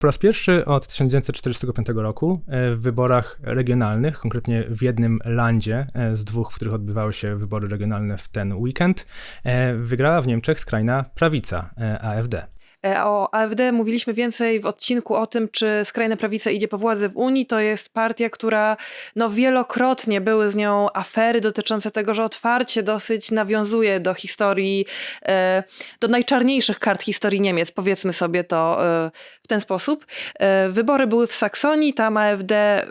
Po raz pierwszy od 1945 roku e, w wyborach regionalnych, konkretnie w jednym landzie e, z dwóch, w których odbywały się wybory regionalne w ten weekend, e, wygrała w Niemczech skrajna prawica AfD. E, o AfD mówiliśmy więcej w odcinku o tym, czy skrajna prawica idzie po władzy w Unii. To jest partia, która no, wielokrotnie były z nią afery dotyczące tego, że otwarcie dosyć nawiązuje do historii, e, do najczarniejszych kart historii Niemiec, powiedzmy sobie to e, w ten sposób. Wybory były w Saksonii, tam AfD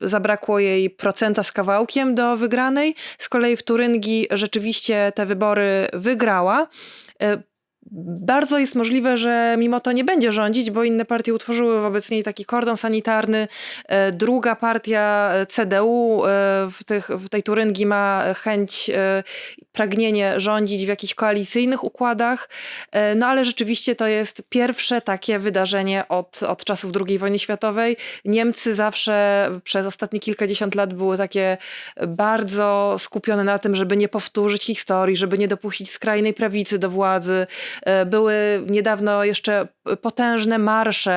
zabrakło jej procenta z kawałkiem do wygranej. Z kolei w Turyngii rzeczywiście te wybory wygrała. Bardzo jest możliwe, że mimo to nie będzie rządzić, bo inne partie utworzyły wobec niej taki kordon sanitarny. E, druga partia e, CDU e, w, tych, w tej Turyngii ma chęć, pragnienie rządzić w jakichś koalicyjnych układach. No ale rzeczywiście to jest pierwsze takie wydarzenie od, od czasów II wojny światowej. Niemcy zawsze przez ostatnie kilkadziesiąt lat były takie bardzo skupione na tym, żeby nie powtórzyć historii, żeby nie dopuścić skrajnej prawicy do władzy były niedawno jeszcze potężne marsze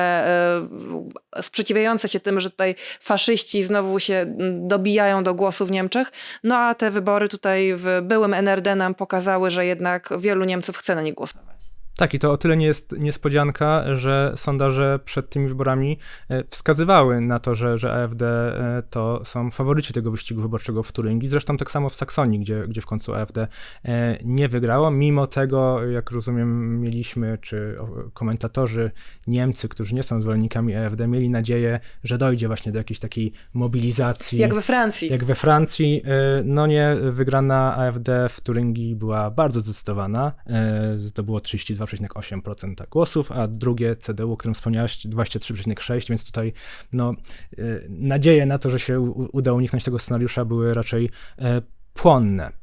e, sprzeciwiające się tym, że tutaj faszyści znowu się dobijają do głosu w Niemczech. No a te wybory tutaj w byłym NRD nam pokazały, że jednak wielu Niemców chce na nie głosować. Tak, i to o tyle nie jest niespodzianka, że sondaże przed tymi wyborami e, wskazywały na to, że, że AfD e, to są faworyci tego wyścigu wyborczego w Turyngii. Zresztą tak samo w Saksonii, gdzie, gdzie w końcu AfD e, nie wygrało. Mimo tego, jak rozumiem, mieliśmy, czy komentatorzy Niemcy, którzy nie są zwolennikami AfD, mieli nadzieję, że dojdzie właśnie do jakiejś takiej mobilizacji. Jak we Francji. Jak we Francji. No nie, wygrana AfD w Turyngii była bardzo zdecydowana. To było 32 22,8% głosów, a drugie CDU, o którym wspomniałaś, 23,6%, więc tutaj no, y, nadzieje na to, że się uda uniknąć tego scenariusza były raczej e, płonne.